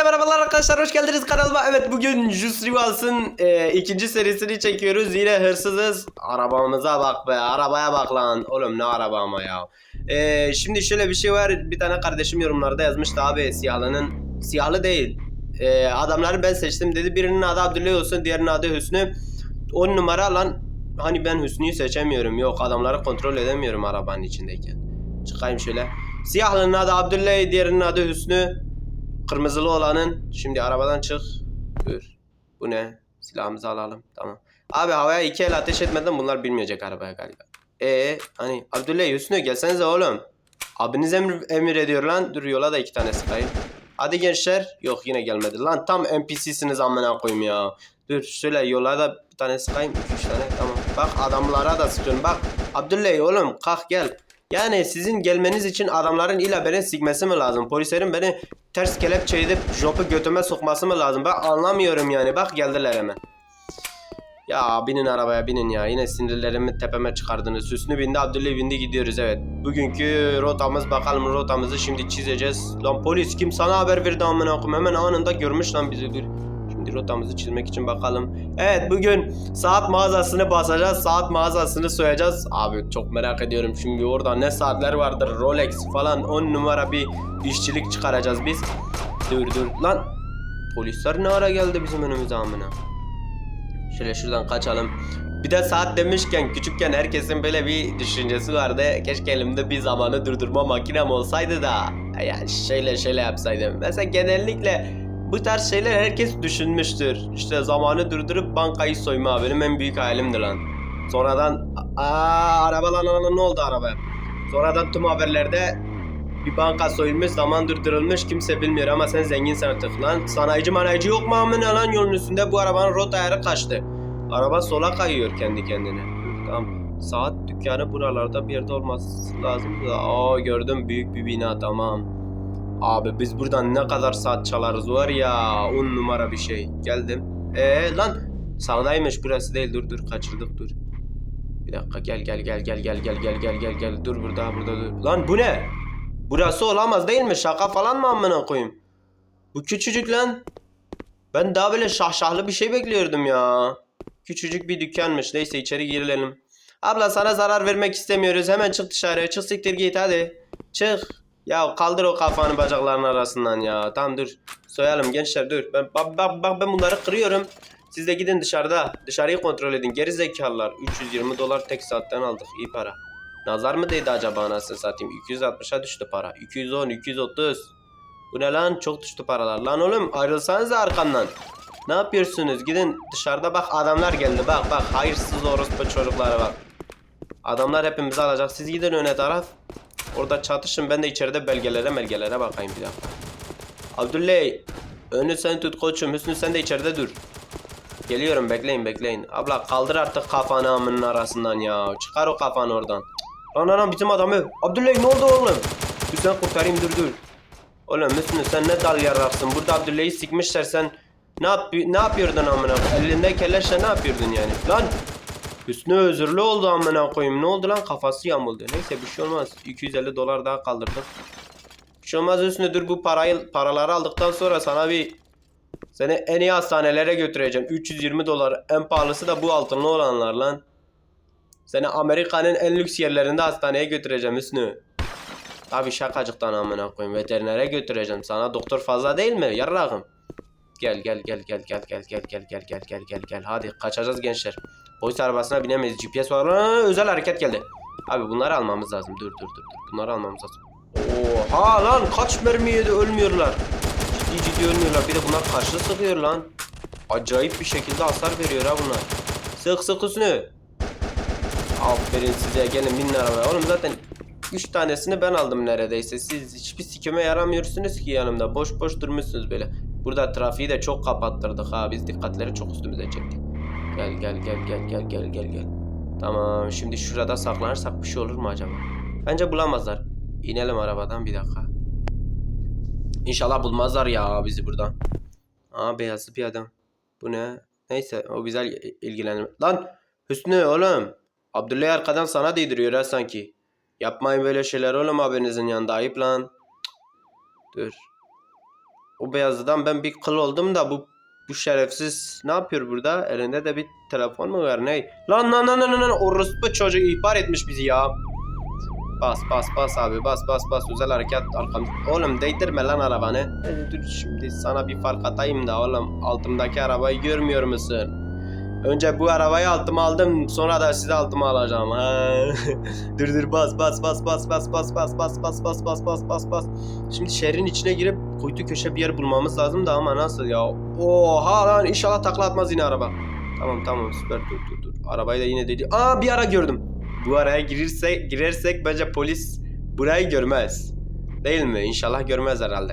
Hepinize merhabalar arkadaşlar hoş geldiniz kanalıma. Evet bugün Just Rivals'ın e, ikinci serisini çekiyoruz. Yine hırsızız. Arabamıza bak be arabaya bak lan. Oğlum ne araba ama ya. E, şimdi şöyle bir şey var. Bir tane kardeşim yorumlarda yazmıştı abi siyahlının. Siyahlı değil. E, adamları ben seçtim dedi. Birinin adı Abdülay olsun diğerinin adı Hüsnü. 10 numara lan. Hani ben Hüsnü'yü seçemiyorum. Yok adamları kontrol edemiyorum arabanın içindeyken. Çıkayım şöyle. Siyahlının adı Abdülay, diğerinin adı Hüsnü. Kırmızılı olanın şimdi arabadan çık. Dur. Bu ne? Silahımızı alalım. Tamam. Abi havaya iki el ateş etmeden bunlar bilmeyecek arabaya galiba. Ee hani Abdülay Hüsnü gelsenize oğlum. Abiniz emir, emir ediyor lan. Dur yola da iki tane sıkayım. Hadi gençler. Yok yine gelmedi. Lan tam NPC'siniz amına koyayım ya. Dur şöyle yola da bir tane sıkayım. üç tane tamam. Bak adamlara da sıkıyorum. Bak Abdülay oğlum kalk gel. Yani sizin gelmeniz için adamların illa beni sikmesi mi lazım? Polislerin beni ters kelepçe edip jopu götüme sokması mı lazım? Ben anlamıyorum yani. Bak geldiler hemen. Ya binin arabaya binin ya. Yine sinirlerimi tepeme çıkardınız. Hüsnü bindi, Abdülay bindi gidiyoruz evet. Bugünkü rotamız bakalım rotamızı şimdi çizeceğiz. Lan polis kim sana haber verdi amına koyayım? Hemen anında görmüş lan bizi. Şimdi rotamızı çizmek için bakalım. Evet bugün saat mağazasını basacağız. Saat mağazasını soyacağız. Abi çok merak ediyorum. Şimdi orada ne saatler vardır. Rolex falan 10 numara bir işçilik çıkaracağız biz. Dur dur. Lan polisler ne ara geldi bizim önümüze amına? Şöyle şuradan kaçalım. Bir de saat demişken küçükken herkesin böyle bir düşüncesi vardı. Keşke elimde bir zamanı durdurma makinem olsaydı da yani şöyle şöyle yapsaydım. Mesela genellikle bu tarz şeyler herkes düşünmüştür. İşte zamanı durdurup bankayı soyma benim en büyük hayalimdi lan. Sonradan aa araba lan lan, ne oldu arabaya? Sonradan tüm haberlerde bir banka soyulmuş, zaman durdurulmuş kimse bilmiyor ama sen zenginsin artık lan. Sanayici manayici yok mu amına lan yolun üstünde bu arabanın rot ayarı kaçtı. Araba sola kayıyor kendi kendine. Tamam. Saat dükkanı buralarda bir yerde olması lazım. Aa gördüm büyük bir bina tamam. Abi biz buradan ne kadar saat çalarız var ya. On numara bir şey. Geldim. Ee lan sağdaymış burası değil dur dur kaçırdık dur. Bir dakika gel gel gel gel gel gel gel gel gel gel dur burada burada dur. Lan bu ne? Burası olamaz değil mi? Şaka falan mı amına koyayım? Bu küçücük lan. Ben daha böyle şahşahlı bir şey bekliyordum ya. Küçücük bir dükkanmış. Neyse içeri girelim. Abla sana zarar vermek istemiyoruz. Hemen çık dışarı. Çık siktir git hadi. Çık. Ya kaldır o kafanı bacakların arasından ya. Tamam dur. Soyalım gençler dur. Ben bak, bak, bak ben bunları kırıyorum. Siz de gidin dışarıda. Dışarıyı kontrol edin. Geri zekalılar. 320 dolar tek saatten aldık. İyi para. Nazar mı değdi acaba anasını satayım? 260'a düştü para. 210, 230. Bu ne lan? Çok düştü paralar. Lan oğlum ayrılsanız arkamdan. Ne yapıyorsunuz? Gidin dışarıda bak adamlar geldi. Bak bak hayırsız orospu çocuklara bak. Adamlar hepimizi alacak. Siz gidin öne taraf. Orada çatışın. Ben de içeride belgelere belgelere bakayım bir dakika. Abdülley. Önü sen tut koçum. Hüsnü sen de içeride dur. Geliyorum bekleyin bekleyin. Abla kaldır artık kafanı amının arasından ya. Çıkar o kafanı oradan. Lan lan bizim adamı. Abdülley ne oldu oğlum? Dur kurtarayım dur dur. Oğlum Hüsnü sen ne dal yararsın. Burada Abdülley'i sikmişler sen. Ne, yap ne yapıyordun amına? Elinde kelleşle ne yapıyordun yani? Lan! Hüsnü özürlü oldu amına koyayım. Ne oldu lan? Kafası yamuldu. Neyse bir şey olmaz. 250 dolar daha kaldırdık. Bir şey olmaz Hüsnü dur bu parayı paraları aldıktan sonra sana bir seni en iyi hastanelere götüreceğim. 320 dolar. En pahalısı da bu altınlı olanlar lan. Seni Amerika'nın en lüks yerlerinde hastaneye götüreceğim Hüsnü. Tabi şakacıktan amına koyayım. Veterinere götüreceğim. Sana doktor fazla değil mi? Yarrağım. Gel gel gel gel gel gel gel gel gel gel gel gel gel hadi kaçacağız gençler. Polis arabasına binemeyiz. GPS var. Aa, özel hareket geldi. Abi bunları almamız lazım. Dur dur dur. Bunları almamız lazım. Oha lan kaç mermi yedi ölmüyorlar. Ciddi ciddi ölmüyorlar. Bir de bunlar karşı sıkıyor lan. Acayip bir şekilde hasar veriyor ha bunlar. Sık sık üstünü. Aferin size gelin binin arabaya. Oğlum zaten 3 tanesini ben aldım neredeyse. Siz hiçbir sikime yaramıyorsunuz ki yanımda. Boş boş durmuşsunuz böyle. Burada trafiği de çok kapattırdık ha. Biz dikkatleri çok üstümüze çektik. Gel gel gel gel gel gel gel gel. Tamam şimdi şurada saklanırsak bir şey olur mu acaba? Bence bulamazlar. İnelim arabadan bir dakika. İnşallah bulmazlar ya bizi buradan. Aa beyazlı bir adam. Bu ne? Neyse o güzel ilgilenir. Lan Hüsnü oğlum. Abdülay arkadan sana değdiriyor ha sanki. Yapmayın böyle şeyler oğlum abinizin yanında ayıp lan. Cık. Dur. o beyazlıdan ben bir kıl oldum da bu bu şerefsiz ne yapıyor burada? Elinde de bir telefon mu var ne? Lan lan lan lan lan orospu çocuğu ihbar etmiş bizi ya. Bas bas bas abi bas bas bas özel harekat arkam. Oğlum değdirme lan arabanı. Hadi dur şimdi sana bir fark atayım da oğlum altımdaki arabayı görmüyor musun? Önce bu arabayı altıma aldım sonra da sizi altıma alacağım. Ha. dur dur bas bas bas bas bas bas bas bas bas bas bas bas bas bas. Şimdi şehrin içine girip kuytu köşe bir yer bulmamız lazım da ama nasıl ya? Oha lan inşallah takla atmaz yine araba. Tamam tamam süper dur dur dur. Arabayı da yine dedi. Aa bir ara gördüm. Bu araya girersek, girersek bence polis burayı görmez. Değil mi? İnşallah görmez herhalde.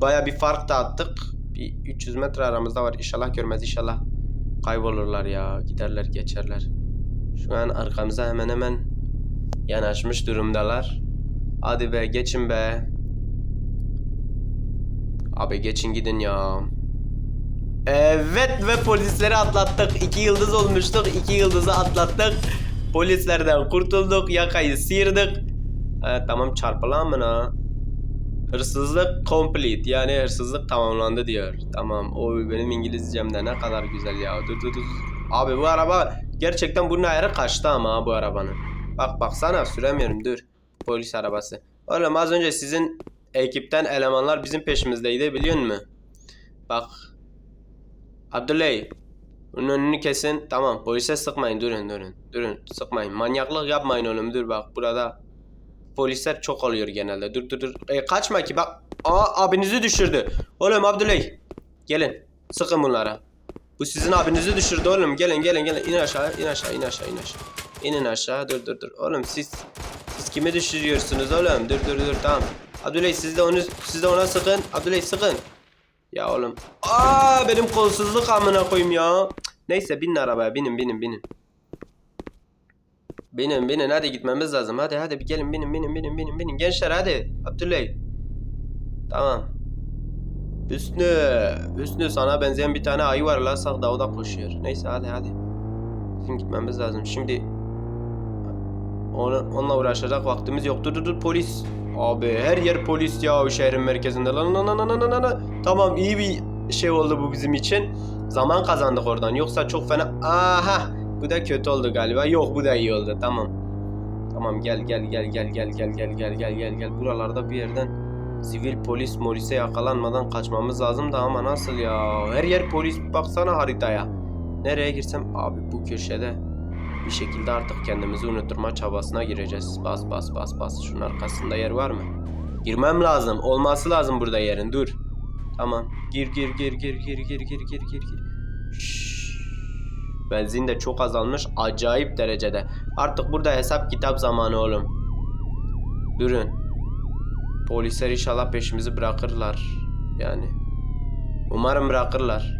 Baya bir fark da attık. Bir 300 metre aramızda var. İnşallah görmez inşallah. Kaybolurlar ya. Giderler geçerler. Şu an arkamıza hemen hemen yanaşmış durumdalar. Hadi be geçin be. Abi geçin gidin ya. Evet ve polisleri atlattık. İki yıldız olmuştuk. İki yıldızı atlattık. Polislerden kurtulduk. Yakayı sıyırdık. Evet tamam çarpılan mı ha? Hırsızlık complete yani hırsızlık tamamlandı diyor. Tamam oy benim İngilizcem de ne kadar güzel ya. Dur dur dur. Abi bu araba gerçekten bunun ayarı kaçtı ama bu arabanın. Bak baksana süremiyorum dur. Polis arabası. Oğlum az önce sizin ekipten elemanlar bizim peşimizdeydi biliyor musun? Bak. Abdüley. Bunun önünü kesin. Tamam polise sıkmayın durun durun. Durun sıkmayın. Manyaklık yapmayın oğlum dur bak burada. Polisler çok oluyor genelde. Dur dur dur. E, kaçma ki bak. Aa abinizi düşürdü. Oğlum Abdüley. Gelin. Sıkın bunlara. Bu sizin abinizi düşürdü oğlum. Gelin gelin gelin. İn aşağı in aşağı in aşağı in aşağı. İnin aşağı dur dur dur. Oğlum siz siz kimi düşürüyorsunuz oğlum? Dur dur dur tamam. Abdüley siz de onu siz de ona sıkın. Abdüley sıkın. Ya oğlum. Aa benim kolsuzluk amına koyayım ya. Neyse binin arabaya binin binin binin. Binin binin hadi gitmemiz lazım. Hadi hadi bir gelin binin binin binin binin binin. Gençler hadi. Abdüley. Tamam. Hüsnü. Hüsnü sana benzeyen bir tane ayı var la sağda o da koşuyor. Neyse hadi hadi. Bizim gitmemiz lazım. Şimdi onu, onunla uğraşacak vaktimiz yok. Dur dur dur polis. Abi her yer polis ya o şehrin merkezinde. Lan lan lan lan lan lan. Tamam iyi bir şey oldu bu bizim için. Zaman kazandık oradan. Yoksa çok fena. Aha bu da kötü oldu galiba. Yok bu da iyi oldu. Tamam. Tamam gel gel gel gel gel gel gel gel gel gel gel. Buralarda bir yerden sivil polis molise yakalanmadan kaçmamız lazım da ama nasıl ya? Her yer polis. Baksana haritaya. Nereye girsem abi bu köşede bir şekilde artık kendimizi unutturma çabasına gireceğiz. Bas bas bas bas. Şunun arkasında yer var mı? Girmem lazım. Olması lazım burada yerin. Dur. Tamam. Gir gir gir gir gir gir gir gir gir gir. Benzin de çok azalmış. Acayip derecede. Artık burada hesap kitap zamanı oğlum. Durun. Polisler inşallah peşimizi bırakırlar. Yani. Umarım bırakırlar.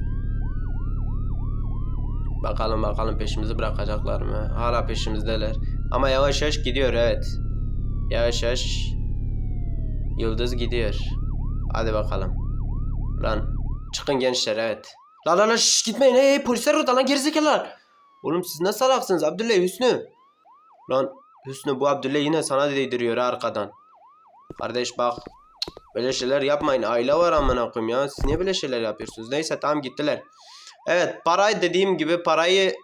Bakalım bakalım peşimizi bırakacaklar mı? Hala peşimizdeler. Ama yavaş yavaş gidiyor evet. Yavaş yavaş. Yıldız gidiyor. Hadi bakalım. Lan çıkın gençler evet. La la la şş, gitmeyin hey polisler orada lan gerizekalılar. Oğlum siz ne salaksınız Abdüley Hüsnü. Lan Hüsnü bu Abdüley yine sana değdiriyor arkadan. Kardeş bak. Böyle şeyler yapmayın. Aile var amına koyayım ya. Siz niye böyle şeyler yapıyorsunuz? Neyse tamam gittiler. Evet parayı dediğim gibi parayı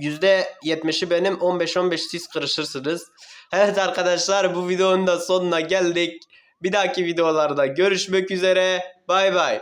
%70'i benim 15-15 siz kırışırsınız. Evet arkadaşlar bu videonun da sonuna geldik. Bir dahaki videolarda görüşmek üzere. Bay bay.